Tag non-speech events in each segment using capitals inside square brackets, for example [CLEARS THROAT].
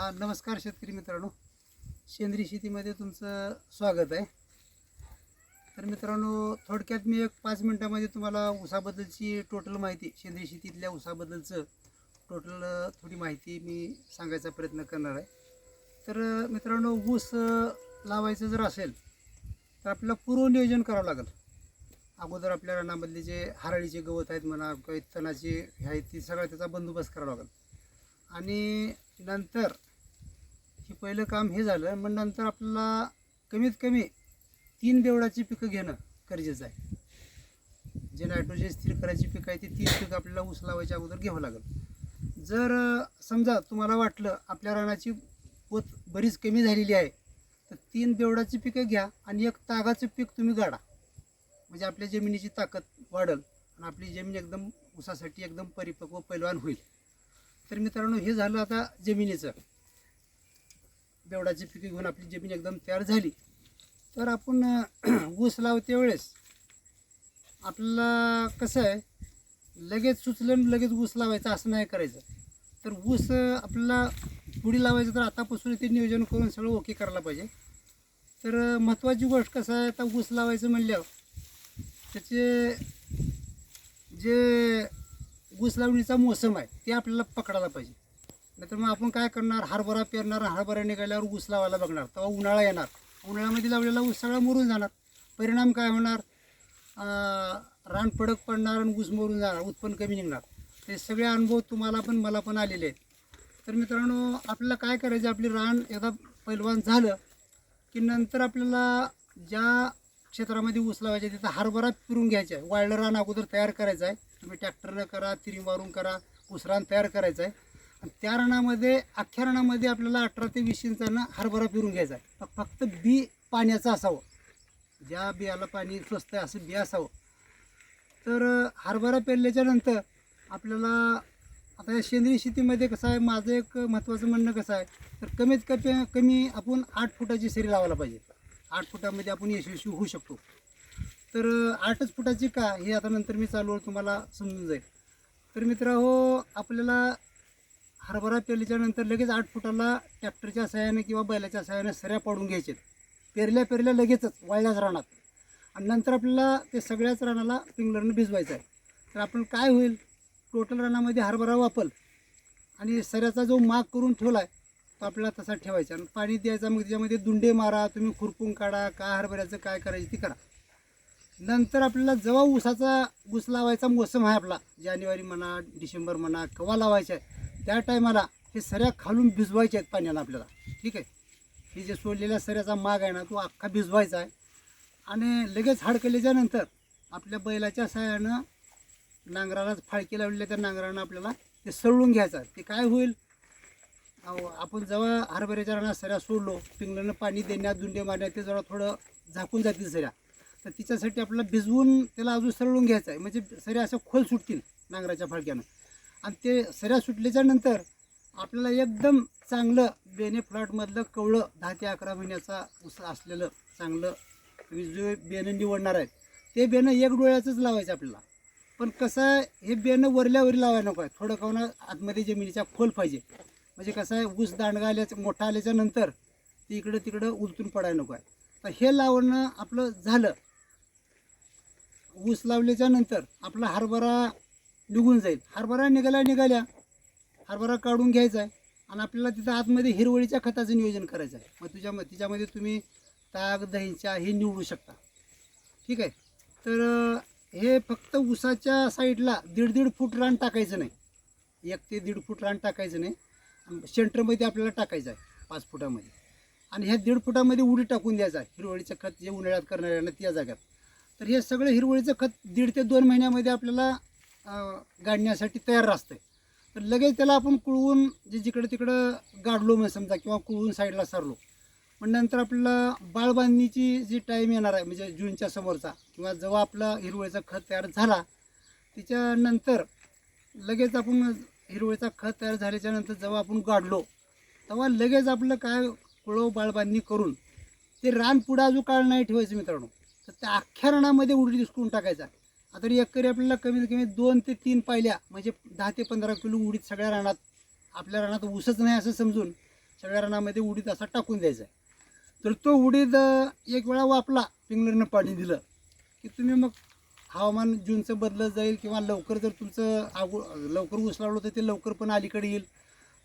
हां नमस्कार शेतकरी मित्रांनो. सेंद्रिय शेतीमध्ये तुमचं स्वागत आहे. तर मित्रांनो थोडक्यात मी एक पाच मिनटामध्ये तुम्हाला ऊसाबद्दलची टोटल माहिती सेंद्रिय शेतीतल्या ऊसाबद्दलचं टोटल थोडी माहिती मी सांगायचा प्रयत्न करणार आहे. तर मित्रांनो ऊस लावायचं जर असेल तर आपल्याला पूर्व नियोजन करावं लागेल. अगोदर आपल्या रानामधले जे हराळीचे गवत आहेत म्हणा किंवा तणाचे हे आहेत ती सगळं त्याचा बंदोबस्त करावा लागेल. आणि नंतर हे पहिलं काम हे झालं मग नंतर आपल्याला कमीत कमी तीन बेवडाची पिकं घेणं गरजेचं आहे. जे नायट्रोजन स्थिर करायची पिकं आहे ती तीन पिकं आपल्याला ऊस लावायच्या अगोदर घ्यावं लागेल. जर समजा तुम्हाला वाटलं आपल्या रानाची पोत बरीच कमी झालेली आहे तर तीन बेवडाची पिकं घ्या आणि एक तागाचं पीक तुम्ही गाडा. म्हणजे आपल्या जमिनीची ताकद वाढल आणि आपली जमीन एकदम ऊसासाठी एकदम परिपक्व पैलवान होईल. तर मित्रांनो हे झालं आता जमिनीचं. देवडाची पिके घेऊन आपली जमीन एकदम तयार झाली. तर आपण [CLEARS THROAT] ऊस लावते वेळेस आपल्याला कसं आहे लगेच सुचलं आणि लगेच ऊस लावायचं असं नाही करायचं. तर ऊस आपल्याला पुढे लावायचं तर आतापासून ते नियोजन करून सगळं ओके करायला पाहिजे. तर महत्त्वाची गोष्ट कसं आहे आता ऊस लावायचं म्हणल्यावर त्याचे जे ऊस लावणीचा मोसम आहे ते आपल्याला पकडायला पाहिजे. नाहीतर मग आपण काय करणार? हरभरा पेरणार हरभरा निघाल्यावर ऊस लावायला बघणार. तेव्हा उन्हाळा येणार. उन्हाळ्यामध्ये लावलेला ऊस सगळा मरून जाणार. परिणाम काय होणार? रान पडक पडणार आणि ऊस मरून जाणार. उत्पन्न कमी निघणार. हे सगळे अनुभव तुम्हाला पण मला पण आलेले आहेत. तर मित्रांनो आपल्याला काय करायचं? आपली रान एकदा पैलवान झालं की नंतर आपल्याला ज्या क्षेत्रामध्ये ऊस लावायचे तिथं हरभरा पिरून घ्यायचा आहे. वाळलं रान अगोदर तयार करायचं आहे. तुम्ही ट्रॅक्टरनं करा तिरी मारून करा ऊस रान तयार करायचं आहे. त्या रानामध्ये अख्ख्या रानामध्ये आपल्याला अठरा ते वीस इंचानं हरभरा पिरून घ्यायचा आहे. फक्त बी पाण्याचं असावं. ज्या बियाला पाणी स्वस्त आहे असं बी असावं. तर हरभरा पेरल्याच्या नंतर आपल्याला आता या सेंद्रिय शेतीमध्ये कसं आहे माझं एक महत्त्वाचं म्हणणं कसं आहे तर कमीत कमी कमी आपण आठ फुटाची सरी लावायला पाहिजे. आठ फुटामध्ये आपण यशस्वी होऊ शकतो. तर आठच फुटाची का हे आता नंतर मी चालू तुम्हाला समजून जाईल. तर मित्र हो आपल्याला हरभरा पेरल्याच्या नंतर लगेच आठ फुटाला ट्रॅक्टरच्या सहाय्याने किंवा बैलाच्या सहाय्याने सऱ्या पाडून घ्यायचे. पेरल्या पेरल्या लगेचच वाळल्याच रानात. आणि नंतर आपल्याला ते सगळ्याच रानाला पिंगलरनं भिजवायचं आहे. तर आपण काय होईल? टोटल रानामध्ये हरभरा वापर आणि सऱ्याचा जो माग करून ठेवला आहे तो आपल्याला तसा ठेवायचा. आणि पाणी द्यायचा मग त्याच्यामध्ये दुंडे मारा तुम्ही खुरपून काढा काय हरभऱ्याचं काय करायचं ते करा. नंतर आपल्याला जेव्हा ऊसाचा ऊस लावायचा मोसम आहे आपला. जानेवारी म्हणा डिसेंबर म्हणा केव्हा लावायचा आहे? त्या टायमाला हे सऱ्या खालून भिजवायच्या आहेत पाण्यानं आपल्याला. ठीक आहे? हे जे सोडलेल्या सऱ्याचा माग आहे ना तो अख्खा भिजवायचा आहे. आणि लगेच हाडकल्याच्यानंतर आपल्या बैलाच्या सहाय्यानं नांगराला फाळकी लावलेल्या त्या नांगरानं आपल्याला ते सळून घ्यायचं आहे. ते काय होईल? अहो, आपण जेव्हा हरभऱ्याच्या रानात सऱ्या सोडलो पिंगलानं पाणी देण्यात दुंडे मारण्यात ते जरा थोडं झाकून जातील सऱ्या. तर तिच्यासाठी आपल्याला भिजवून त्याला अजून सरळून घ्यायचं आहे. म्हणजे सऱ्या असं खोल सुटतील नांगराच्या फाळक्यानं. आणि ते सऱ्या सुटल्याच्या नंतर आपल्याला एकदम चांगलं बेने फ्लॅटमधलं कवळं दहा ते अकरा महिन्याचा ऊस असलेलं चांगलं म्हणजे जे बेनं निवडणार आहेत ते बेनं एक डोळ्याचंच लावायचं आपल्याला. पण कसं आहे हे बेनं वरल्यावर लावायला नको आहे. थोडं काहून आतमध्ये जमिनीच्या खोल पाहिजे. म्हणजे कसं आहे ऊस दांडगा आल्याचं मोठा आल्याच्यानंतर तिकडं इकडं तिकडं उलटून पडायला नको आहे. तर हे लावणं आपलं झालं. ऊस लावल्याच्या नंतर आपला हरभरा निघून जाईल. हरभरा निघाला निघाल्या. हरभरा काढून घ्यायचा आहे आणि आपल्याला तिथं आतमध्ये हिरवळीच्या खताचं नियोजन करायचं आहे. मग तुझ्या तिच्यामध्ये तुम्ही ताग दहीच्या हे निवडू शकता. ठीक आहे? तर हे फक्त ऊसाच्या साईडला दीड दीड फूट रान टाकायचं नाही. एक ते दीड फूट रान टाकायचं नाही. सेंटरमध्ये आपल्याला टाकायचं आहे पाच फुटामध्ये. आणि ह्या दीड फुटामध्ये उडी टाकून द्यायचा आहे. हिरवळीचं खत जे उन्हाळ्यात करणाऱ्यांना त्या जाग्यात तर हे सगळं हिरवळीचं खत दीड ते दोन महिन्यामध्ये आपल्याला गाडण्यासाठी तयार असतं तर लगेच त्याला आपण कुळवून जे जिकडं तिकडं गाडलो मग समजा किंवा कुळवून साईडला सारलो. पण नंतर आपल्याला बाळबांधणीची जी टाईम येणार आहे म्हणजे जूनच्या समोरचा किंवा जेव्हा आपला हिरवळीचा खत तयार झाला त्याच्यानंतर लगेच आपण हिरवळीचा खत तयार झाल्याच्यानंतर जेव्हा आपण गाडलो तेव्हा लगेच आपलं काय कुळव बाळबांधणी करून ते रान पुढं अजून काळ नाही ठेवायचं मित्रांनो तर त्या अख्ख्या रानामध्ये उडी दिसकून टाकायचा. आता एकरी आपल्याला कमीत कमी दोन ते तीन पायल्या म्हणजे दहा ते पंधरा किलो उडीत सगळ्या रानात आपल्या रानात ऊसच नाही असं समजून सगळ्या रानामध्ये उडीद असा टाकून द्यायचा आहे. तर तो उडीद एक वेळा वापला पिंगलरनं पाणी दिलं की तुम्ही मग हवामान जूनचं बदलत जाईल किंवा लवकर जर तुमचं आगो लवकर ऊस लावलं तर ते लवकर पण अलीकडे येईल.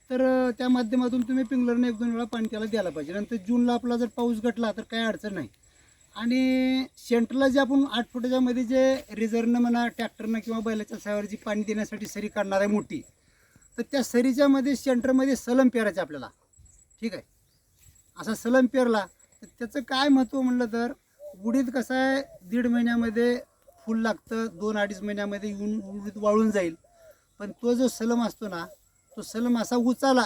तर त्या माध्यमातून तुम्ही पिंगलरनं एक दोन वेळा पाणी त्याला द्यायला पाहिजे. नंतर जूनला आपला जर पाऊस घटला तर काही अडचण नाही. आणि सेंटरला जे आपण आठ फुटाच्या मध्ये जे रिझर्वनं म्हणा ट्रॅक्टरनं किंवा बैलाच्या सायावर जी पाणी देण्यासाठी सरी काढणार आहे मोठी तर त्या सरीच्या मध्ये सेंटरमध्ये सलम पेरायचं आपल्याला. ठीक आहे? असा सलम पेरला तर त्याचं काय महत्त्व म्हणलं तर उडीद कसं आहे दीड महिन्यामध्ये फुल लागतं दोन अडीच महिन्यामध्ये येऊन उडीद वाळून जाईल. पण तो जो सलम असतो ना तो सलम असा उचाला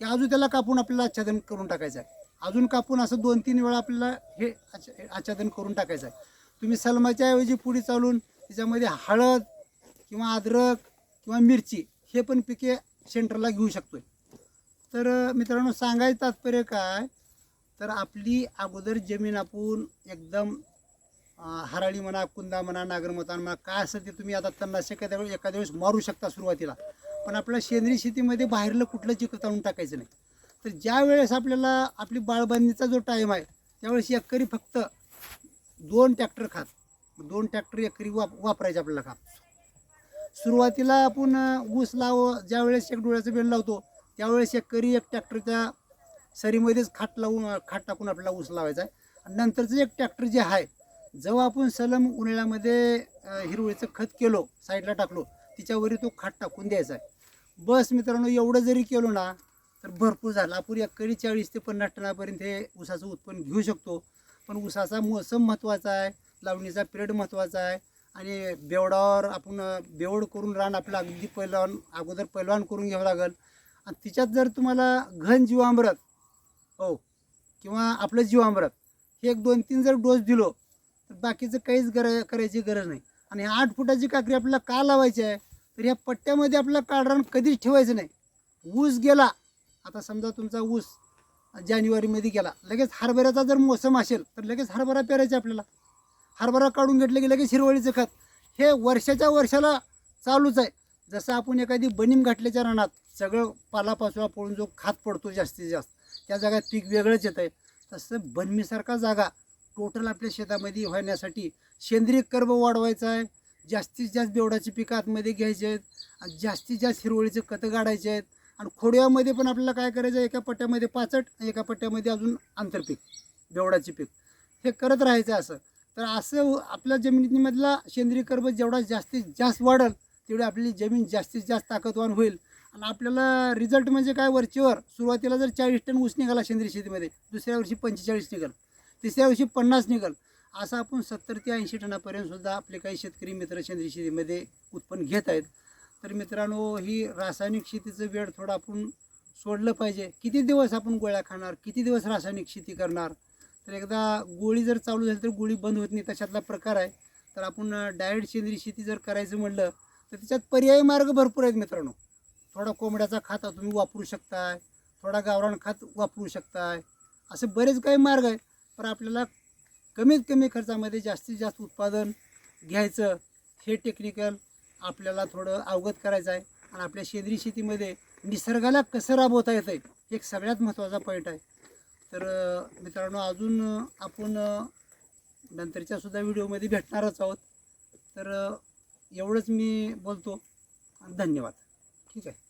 की अजून त्याला कापून आपल्याला आच्छादन करून टाकायचं आहे. अजून कापून असं दोन तीन वेळा आपल्याला हे आच्छादन करून टाकायचं आहे. तुम्ही सलमाच्या ऐवजी पुढे चालून त्याच्यामध्ये हळद किंवा अद्रक किंवा मिरची हे पण पिके सेंटरला घेऊ शकतोय. तर मित्रांनो सांगायचं तात्पर्य काय? तर आपली अगोदर जमीन आपण एकदम हराळी म्हणा कुंदा म्हणा नागरमतान म्हणा काय असेल ते तुम्ही आता तणनाशक एखाद्या वेळेस एखाद्या वेळेस मारू शकता सुरुवातीला. पण आपल्या सेंद्रिय शेतीमध्ये बाहेरलं कुठलं चिकत आणून टाकायचं नाही. तर ज्या वेळेस आपल्याला आपली बाळबांधणीचा जो टाईम आहे त्यावेळेस एकरी फक्त दोन ट्रॅक्टर खात. दोन ट्रॅक्टर एकरी वाप वापरायचे आपल्याला खात. सुरुवातीला आपण ऊस लाव ज्या वेळेस एक डोळ्याचं बेल लावतो त्यावेळेस एकरी एक ट्रॅक्टरच्या सरीमध्येच खाट लावून खाट टाकून आपल्याला ऊस लावायचा आहे. आणि नंतरचं एक ट्रॅक्टर जे आहे जेव्हा आपण सलम उन्हाळ्यामध्ये हिरवळीचं खत केलो साईडला टाकलो तिच्यावरी तो खाट टाकून द्यायचा आहे. बस मित्रांनो एवढं जरी केलो ना तर भरपूर झाला. आपण एकरी चाळीस ते पन्नास टनापर्यंत हे ऊसाचं उत्पन्न घेऊ शकतो. पण ऊसाचा मोसम महत्त्वाचा आहे. लावणीचा पिरियड महत्त्वाचा आहे. आणि बेवडावर आपण बेवड करून रान आपलं अगदी पैलवान अगोदर पैलवान करून घ्यावं लागेल. आणि तिच्यात जर तुम्हाला घन जीवामृत हो किंवा आपलं जीवामृत हे एक दोन तीन जर डोस दिलो तर बाकीचं काहीच गर करायची गरज नाही. आणि आठ फुटाची काकरी आपल्याला का लावायची आहे? तर ह्या पट्ट्यामध्ये आपल्याला काढरान कधीच ठेवायचं नाही. ऊस गेला आता समजा तुमचा ऊस जानेवारीमध्ये गेला लगेच हरभऱ्याचा जर मोसम असेल तर लगेच हरभरा पेरायचा आपल्याला. हरभरा काढून घेतलं की लगेच हिरवळीचं खत. हे वर्षाच्या वर्षाला चालूच आहे. जसं आपण एखादी बनीम घातल्याच्या रानात सगळं पालापाचोळा पळून जो खात पडतो जास्तीत जास्त त्या जागात पीक वेगळंच येतं आहे तसं बनमीसारखा जागा टोटल आपल्या शेतामध्ये होण्यासाठी सेंद्रिय कर्ब वाढवायचा आहे. जास्तीत जास्त बेवडाची पिकं आतमध्ये घ्यायची आहेत. आणि जास्तीत जास्त हिरवळीचे खतं काढायचे आहेत. आणि खोड्यामध्ये पण आपल्याला काय करायचं एका पट्ट्यामध्ये पाचट आणि एका पट्ट्यामध्ये अजून आंतरपीक बेवडाचे पीक. हे करत राहायचं असं. तर असं आपल्या जमिनीमधला सेंद्रिय कर्ब जेवढा जास्तीत जास्त वाढेल तेवढी आपली जमीन जास्तीत जास्त ताकदवान होईल. आणि आपल्याला रिझल्ट म्हणजे काय? वरचीवर सुरुवातीला जर चाळीस टन ऊस निघाला सेंद्रिय शेतीमध्ये दुसऱ्या वर्षी पंचेचाळीस निघाल तिसऱ्या वर्षी पन्नास निघाल. असं आपण सत्तर ते ऐंशी टनापर्यंत सुद्धा आपले काही शेतकरी मित्र सेंद्रिय शेतीमध्ये उत्पन्न घेत आहेत. तर मित्रांनो ही रासायनिक शेतीचं वेळ थोडं आपण सोडलं पाहिजे. किती दिवस आपण गोळ्या खाणार? किती दिवस रासायनिक शेती करणार? तर एकदा गोळी जर चालू झाली तर गोळी बंद होत नाही तशातला प्रकार आहे. तर आपण डायरेक्ट सेंद्रिय शेती जर करायचं म्हणलं तर त्याच्यात पर्यायी मार्ग भरपूर आहेत मित्रांनो. थोडा कोंबड्याचा खाता तुम्ही वापरू शकताय थोडा गावरान खात वापरू शकताय असे बरेच काही मार्ग आहेत. पण आपल्याला कमीत कमी खर्चामध्ये जास्तीत जास्त उत्पादन घ्यायचं हे टेक्निकल आपल्याला थोडं अवगत करायचं आहे. आणि आपल्या सेंद्रिय शेतीमध्ये निसर्गाला कसं राबवता येतं आहे एक सगळ्यात महत्त्वाचा पॉईंट आहे. तर मित्रांनो अजून आपण नंतरच्यासुद्धा नंतरच्या सुद्धा व्हिडिओमध्ये भेटणारच आहोत. तर एवढंच मी बोलतो. धन्यवाद. ठीक आहे.